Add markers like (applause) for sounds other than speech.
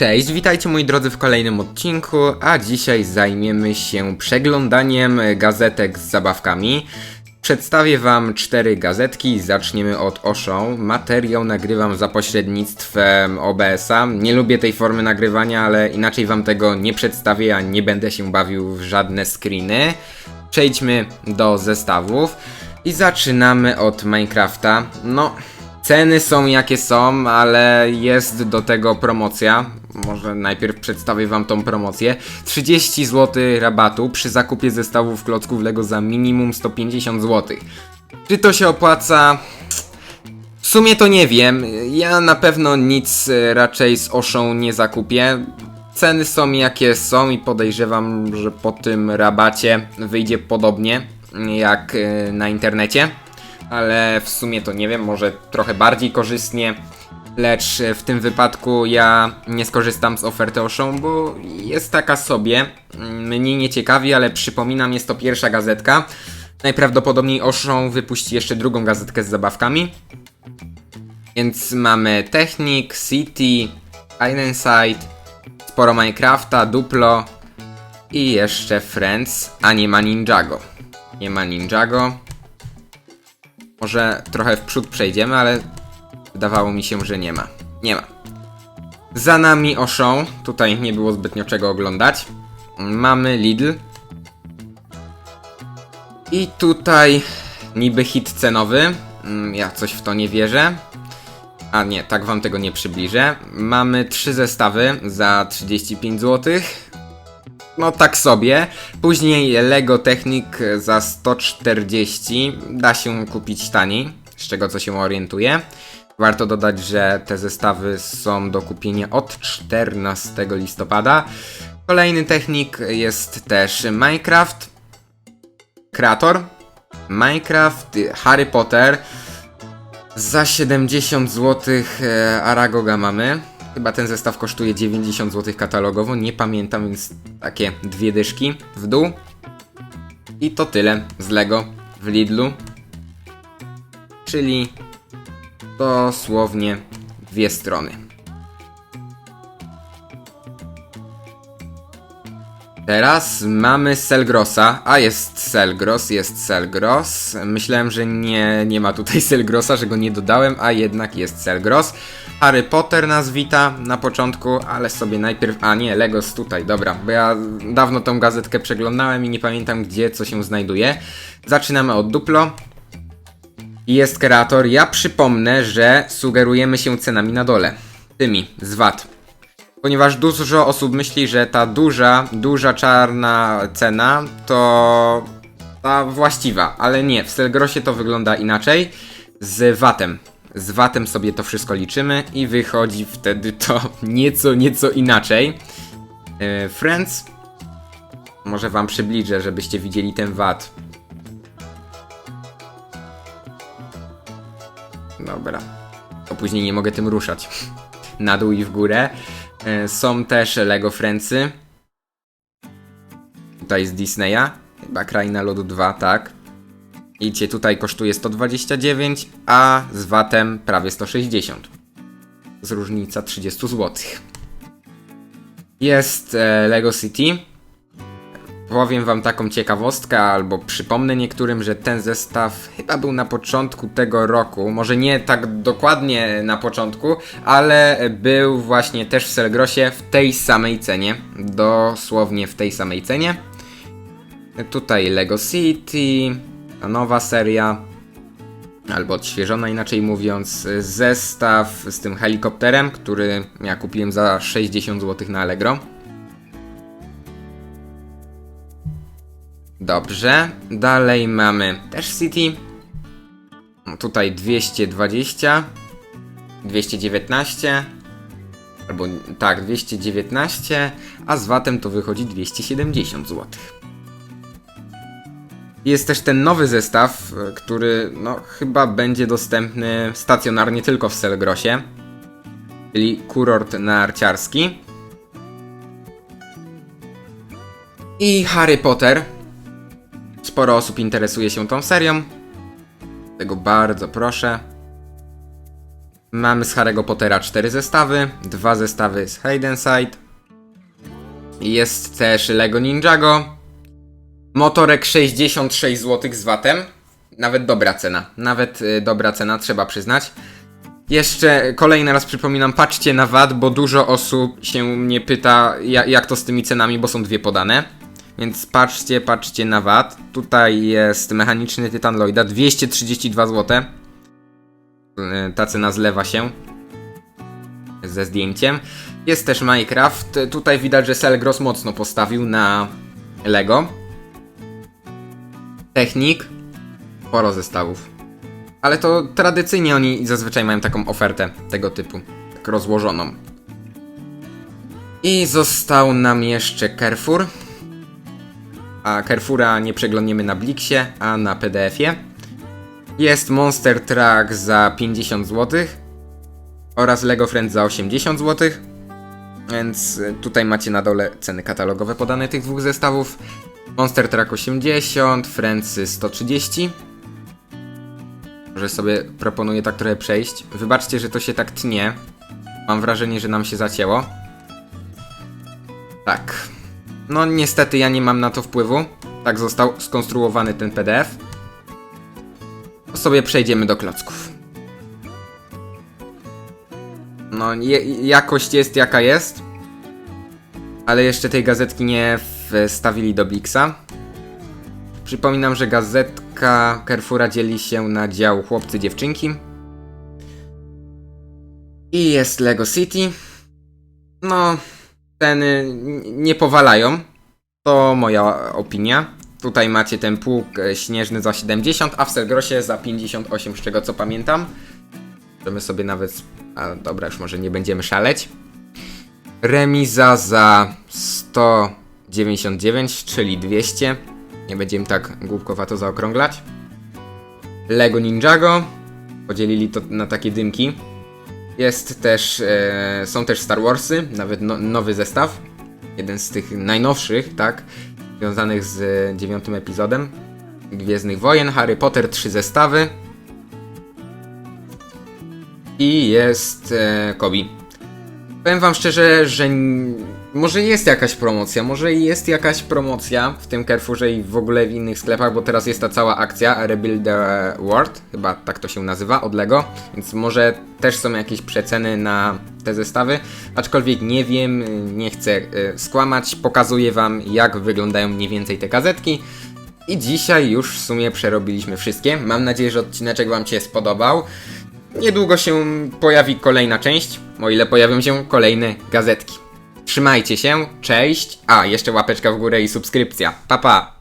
Cześć, witajcie moi drodzy w kolejnym odcinku, a dzisiaj zajmiemy się przeglądaniem gazetek z zabawkami. Przedstawię wam cztery gazetki, zaczniemy od Oszą. Materiał nagrywam za pośrednictwem OBS-a. Nie lubię tej formy nagrywania, ale inaczej wam tego nie przedstawię, a nie będę się bawił w żadne screeny. Przejdźmy do zestawów i zaczynamy od Minecrafta. No, Ceny są jakie są, ale jest do tego promocja. Może najpierw przedstawię wam tą promocję. 30 zł rabatu przy zakupie zestawów klocków Lego za minimum 150 zł. Czy to się opłaca? W sumie to nie wiem. Ja na pewno nic e, raczej z Oszą nie zakupię. Ceny są jakie są i podejrzewam, że po tym rabacie wyjdzie podobnie jak e, na internecie ale w sumie to nie wiem, może trochę bardziej korzystnie. Lecz w tym wypadku ja nie skorzystam z oferty Oszą, bo jest taka sobie. Mnie nie ciekawi, ale przypominam, jest to pierwsza gazetka. Najprawdopodobniej Oszą wypuści jeszcze drugą gazetkę z zabawkami. Więc mamy Technik, City, Ironside, sporo Minecrafta, Duplo i jeszcze Friends, a nie ma Ninjago. Nie ma Ninjago. Może trochę w przód przejdziemy, ale wydawało mi się, że nie ma. Nie ma. Za nami Oszą. Tutaj nie było zbytnio czego oglądać. Mamy Lidl. I tutaj niby hit cenowy. Mm, Ja coś w to nie wierzę. A nie, tak wam tego nie przybliżę. Mamy trzy zestawy za 35 zł. No tak sobie. Później Lego Technic za 140 da się kupić taniej, z czego co się orientuję. Warto dodać, że te zestawy są do kupienia od 14 listopada. Kolejny technik jest też Minecraft, Creator, Minecraft, Harry Potter. Za 70 zł Aragoga mamy. Chyba ten zestaw kosztuje 90 zł katalogowo, nie pamiętam, więc takie dwie dyszki w dół. I to tyle z Lego w Lidlu. Czyli dosłownie dwie strony. Teraz mamy Selgrosa, a jest Selgros, jest Selgros. Myślałem, że nie, nie ma tutaj (laughs) Selgrosa, że go nie dodałem, a jednak jest Selgros. Harry Potter nas wita na początku, ale sobie najpierw... A nie, Legos tutaj, dobra, bo ja dawno tą gazetkę przeglądałem i nie pamiętam gdzie co się znajduje. Zaczynamy od Duplo. Jest kreator. Ja przypomnę, że sugerujemy się cenami na dole. Tymi, z VAT. Ponieważ dużo osób myśli, że ta duża, duża czarna cena to ta właściwa, ale nie, w Selgrosie to wygląda inaczej. Z VAT-em. Z VAT-em sobie to wszystko liczymy i wychodzi wtedy to (laughs) nieco, nieco inaczej. Yy, Friends. Może wam przybliżę, żebyście widzieli ten VAT. Dobra. To później nie mogę tym ruszać. (laughs) Na dół i w górę. E, Są też Lego Friendsy. Tutaj z Disneya. Chyba Kraina Lodu 2, tak. Idzie tutaj kosztuje 129, a z VAT-em prawie 160. Z różnica 30 zł. Jest e, Lego City. Powiem wam taką ciekawostkę, albo przypomnę niektórym, że ten zestaw chyba był na początku tego roku. Może nie tak dokładnie na początku, ale był właśnie też w Selgrosie w tej samej cenie. Dosłownie w tej samej cenie. Tutaj Lego City, nowa seria, albo odświeżona inaczej mówiąc, zestaw z tym helikopterem, który ja kupiłem za 60 zł na Allegro. Dobrze, dalej mamy też City. No, Tutaj 220, 219, albo tak, 219, a z VAT-em to wychodzi 270 zł. Jest też ten nowy zestaw, e, który no chyba będzie dostępny stacjonarnie tylko w Selgrosie, czyli kurort narciarski. I Harry Potter. Sporo osób interesuje się tą serią. Tego bardzo proszę. Mamy z Harry'ego Pottera cztery zestawy, dwa zestawy z Hayden Side. Jest też Lego Ninjago. Motorek 66 zł z VAT-em. Nawet dobra cena. Nawet y, dobra cena, trzeba przyznać. Jeszcze kolejny raz przypominam, patrzcie na VAT, bo dużo osób się mnie pyta, ja, jak to z tymi cenami, bo są dwie podane. Więc patrzcie, patrzcie na VAT. Tutaj jest mechaniczny Tytan Lloyda, 232 zł. Y, Ta cena zlewa się ze zdjęciem. Jest też Minecraft. Tutaj widać, że Selgros mocno postawił na Lego. Technik. Sporo zestawów. Ale to tradycyjnie oni zazwyczaj mają taką ofertę tego typu. Tak rozłożoną. I został nam jeszcze Carrefour. A Carrefoura nie przeglądniemy na Blixie, a na PDF-ie. Jest Monster Truck za 50 zł oraz Lego Friends za 80 zł. Więc tutaj macie na dole ceny katalogowe podane tych dwóch zestawów. Monster Truck 80, Friendsy 130. Może sobie proponuję tak trochę przejść. Wybaczcie, że to się tak tnie. Mam wrażenie, że nam się zacięło. Tak. No niestety ja nie mam na to wpływu. Tak został skonstruowany ten PDF. To sobie przejdziemy do klocków. No, jakość jest jaka jest. Ale jeszcze tej gazetki nie wstawili do Blixa. Przypominam, że gazetka Carrefoura dzieli się na dział chłopcy, dziewczynki. I jest Lego City. No, ceny nie powalają. To moja opinia. Tutaj macie ten pług e, śnieżny za 70, a w Selgrosie za 58, z czego co pamiętam. Możemy sobie nawet. A dobra, już może nie będziemy szaleć. Remiza za 199, czyli 200. Nie będziemy tak głupkowato zaokrąglać. Lego Ninjago. Podzielili to na takie dymki. Jest też. E, są też Star Warsy, nawet no, nowy zestaw. Jeden z tych najnowszych, tak? Związanych z dziewiątym epizodem. Gwiezdnych Wojen, Harry Potter, trzy zestawy. I jest e, Kobi. Powiem wam szczerze, że może jest jakaś promocja, może jest jakaś promocja w tym Carrefourze i w ogóle w innych sklepach, bo teraz jest ta cała akcja Rebuild the World, chyba tak to się nazywa, od Lego, więc może też są jakieś przeceny na te zestawy, aczkolwiek nie wiem, nie chcę y, skłamać, pokazuję wam jak wyglądają mniej więcej te gazetki. I dzisiaj już w sumie przerobiliśmy wszystkie. Mam nadzieję, że odcineczek Wam się spodobał. Niedługo się pojawi kolejna część, o ile pojawią się kolejne gazetki. Trzymajcie się, cześć, a jeszcze łapeczka w górę i subskrypcja. Pa pa!